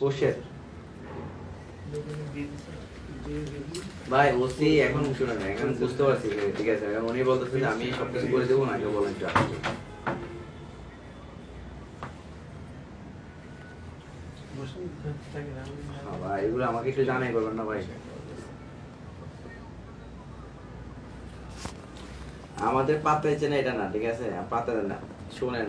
কোষের ভাই, ওসি এখন শুনে না এখন বুঝতে পারছি, ঠিক আছে এখন উনি বলতেছে যে আমি সবকিছু করে দেবো, না কেউ বলেন আসতে। হ্যাঁ ভাই, এগুলো আমাকে একটু জানাই করবেন না ভাই? আমাদের পাত্তাইছে না, এটা না, ঠিক আছে? দেন না, শুনেন।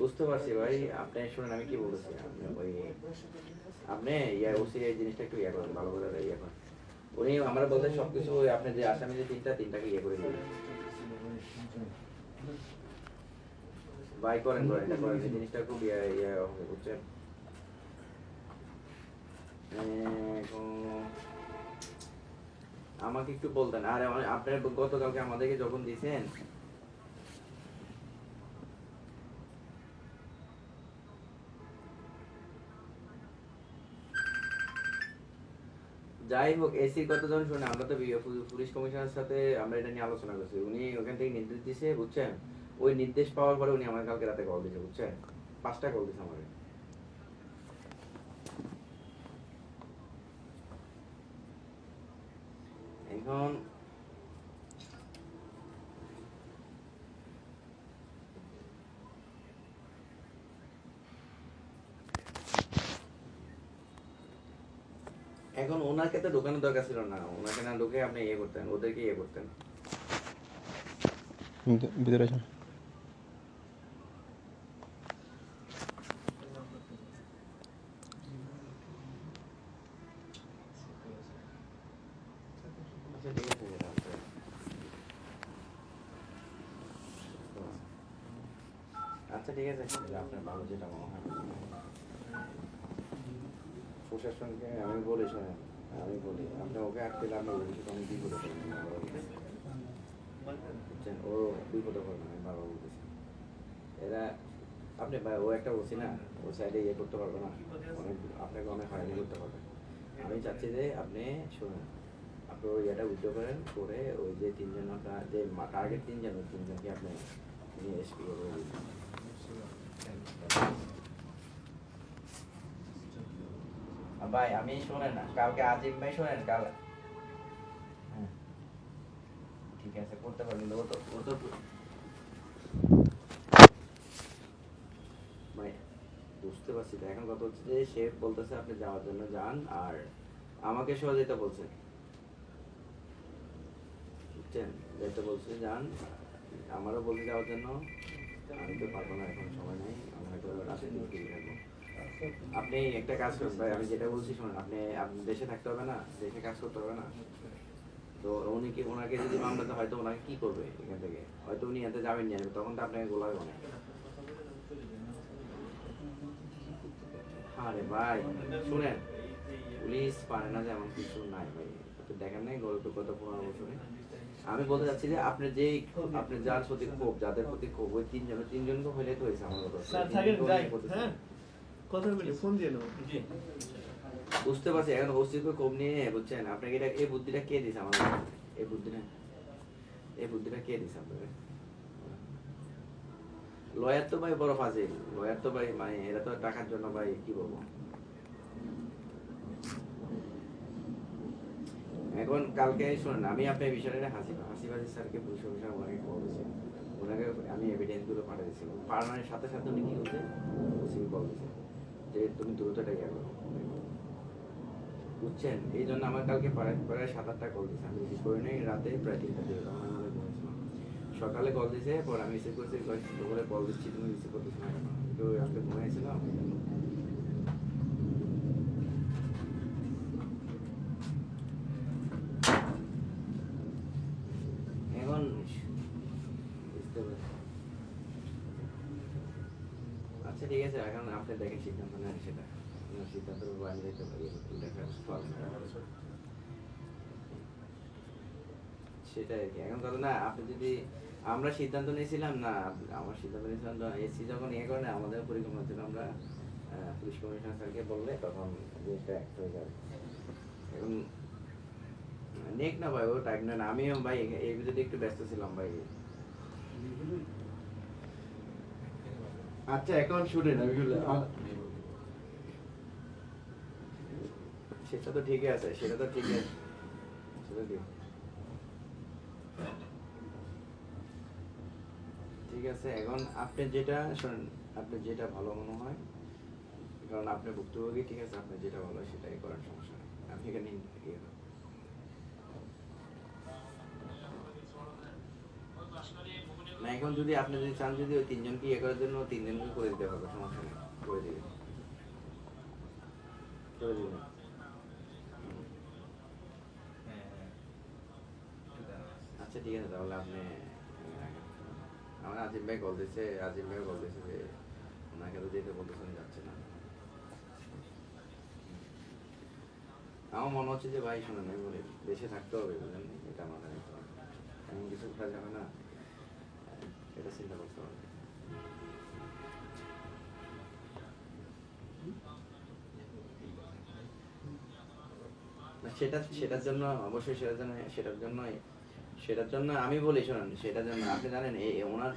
বুঝতে পারছি ভাই, আপনি শুনেন, আমি কি বলতেছি? ওই, আপনি ওসি এই জিনিসটা একটু করেন, ভালো করে ইয়ে করেন। উনি আমরা বলতে সব কিছু ওই আপনি যে আসামি যে তিনটা, তিনটাকে ইয়ে করে দিবেন করেন করেন এটা করেন জিনিসটা খুব হবে, বুঝছেন? আমাকে একটু বলতেন, আর আপনার গতকালকে আমাদেরকে যখন দিছেন যাই হোক এসি কতজন শুনে আমরা তো পুলিশ কমিশনারের সাথে আমরা এটা নিয়ে আলোচনা করছি। উনি ওখান থেকে নির্দেশ দিছে, বুঝছেন? ওই নির্দেশ পাওয়ার পরে উনি আমার কালকে রাতে কল দিয়েছে বুঝছেন? পাঁচটা কল দিয়েছে আমাকে। এখন এখন ওনাকে তো ঢোকানোর দরকার ছিল না। ওনাকে না ঢুকে আপনি ইয়ে করতেন ওদেরকে ইয়ে করতেন। ভিতরে আসুন। আচ্ছা ঠিক আছে। আপনার ভালো যেটা মনে হয়। প্রশাসনকে আমি বলি শোনেন আমি বলি, আপনি ওকে আটকে দিলে আপনার ভবিষ্যতে অনেক বিপদে পড়বেন। বুঝছেন? ও বিপদে পড়বেন আমি বারবার বলতেছি। এরা, আপনি ও একটা বলছি না, ও সাইডে ইয়ে করতে পারবে না। অনেক, আপনাকে অনেক হয়রানি করতে পারবে। আমি চাচ্ছি যে আপনি শুনুন, আপনি ওই ইয়েটা উইথড্র করেন, করে ওই যে তিনজন আপনার যে টার্গেট তিনজন, ওই তিনজনকে আপনি নিয়ে এসপি করে দিন। আর ভাই আমি শোনেন না কালকে আজিম ভাই শোনেন কাল হ্যাঁ। ঠিক আছে করতে পারবেন ও তো ও তো বুঝতে পারছি তো এখন কথা হচ্ছে যে সে বলতেছে আপনি যাওয়ার জন্য যান আর আমাকে সহ যেতে বলছে। বুঝছেন? যেতে বলছে যান। আমারও বলতে যাওয়ার জন্য আমি তো পারব না এখন সময় নেই আমি হয়তো রাতে ডিউটি থাকব আপনি একটা কাজ করুন ভাই আমি যেটা বলছি শুনুন আপনি আপনি দেশে থাকতে হবে না দেশে কাজ করতে হবে না। তো উনি কি ওনাকে যদি মামলাতে হয়তো ওনাকে কি করবে এখান থেকে? হয়তো উনি এতে যাবেন নিয়ে তখন তো আপনাকে গোলাবে অনেক আরে ভাই শুনেন পুলিশ পারে না যে এমন কিছু নাই ভাই। তো দেখেন নাই গল্প কত পনেরো বছরে? আমি বলতে চাচ্ছি যে আপনি যেই আপনি যার প্রতি ক্ষোভ যাদের প্রতি ক্ষোভ ওই তিনজন তিনজনকে হইলে তো হয়েছে আমার কথা কথা বলি ফোন দিয়ে নেব। বুঝতে পারছি, এখন অস্তিত্ব ক্ষোভ নিয়ে, বুঝছেন? আপনাকে এটা, এই বুদ্ধিটা কে দিছে আমার এই বুদ্ধিটা এই বুদ্ধিটা কে দিছে আপনাকে? লয়ার তো ভাই বড় ফাজিল, লয়ার তো ভাই মানে এরা তো টাকার জন্য ভাই, কি বলব? এখন কালকে শুনুন, আমি আপনার বিষয়টা হাসি হাসি হাসিবাজি স্যারকে পুলিশ অফিসার ওনাকে কল দিয়েছি। ওনাকে আমি এভিডেন্সগুলো পাঠিয়ে দিয়েছি। পাঠানোর সাথে সাথে উনি কি করছে? ওসি কল দিয়েছে। যে তুমি দ্রুতটা ইয়ে করো বুঝছেন? এই জন্য আমার কালকে পাড়ায় পাড়ায় সাত আটটা কল দিয়েছে আমি রিসিভ করি নাই, রাতে প্রায় তিনটা দিয়ে আমার মনে ঘুমিয়েছিলাম সকালে কল দিয়েছে পর আমি রিসিভ করছি, দুপুরে কল দিচ্ছি, তুমি রিসিভ করতেছি না কেন? তো আজকে ঘুমিয়েছিলাম এই জন্য। এখন বুঝতে পারছি আচ্ছা ঠিক আছে, এখন আপনি দেখেন সিদ্ধান্ত নেন সেটা। সিদ্ধান্তের আমি দেখতে পারি সেটাই আর কি। এখন কথা না, আপনি যদি আমরা সিদ্ধান্ত নিয়েছিলাম, না আমার সিদ্ধান্ত নিয়েছিলাম এসি যখন ইয়ে করে আমাদের পরিকল্পনা ছিল আমরা পুলিশ কমিশনার স্যারকে বললে তখন জিনিসটা অ্যাক্ট হয়ে যাবে। এখন, নেক না ভাই, ও টাইম না আমিও ভাই, এই ভিতরে একটু ব্যস্ত ছিলাম ভাই। আচ্ছা এখন আমি বলি- সেটা তো ঠিকই আছে, সেটা তো ঠিকই আছে। ঠিক আছে, এখন আপনি যেটা, শোনেন, আপনি যেটা ভালো মনে হয়, কারণ আপনি ভুক্তভোগী, ঠিক আছে, আপনি যেটা ভালো সেটাই করার সমস্যা নেই। আপনি এখানে না, এখন যদি আপনি যদি চান যদি ওই তিনজনকে ইয়ে করার জন্য তিনজনকে করে দিতে পারবে, সমস্যা নেই, করে দিবেন করে দিবেন আচ্ছা ঠিক আছে, তাহলে আপনি আমার আজিম ভাই কল দিচ্ছে আজিম ভাই কল দিচ্ছে যে ওনাকে তো যেতে বলতেছে, উনি যাচ্ছে না। আমার মনে হচ্ছে যে ভাই, শোনেন, আমি বলি, দেশে থাকতে হবে, বুঝলেন? এটা মাথায় হবে। এমন কিছু করা যাবে না। এটা চিন্তা করতে হবে সেটা সেটার জন্য, অবশ্যই সেটার জন্য সেটার জন্য সেটার জন্য আমি বলি, শোনেন, সেটার জন্য আপনি জানেন এই ওনার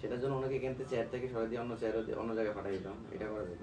সেটার জন্য ওনাকে কিন্তু চেয়ার থেকে সরাই দিয়ে অন্য চেয়ার অন্য জায়গায় পাঠিয়ে দিতাম, এটা করা যেত।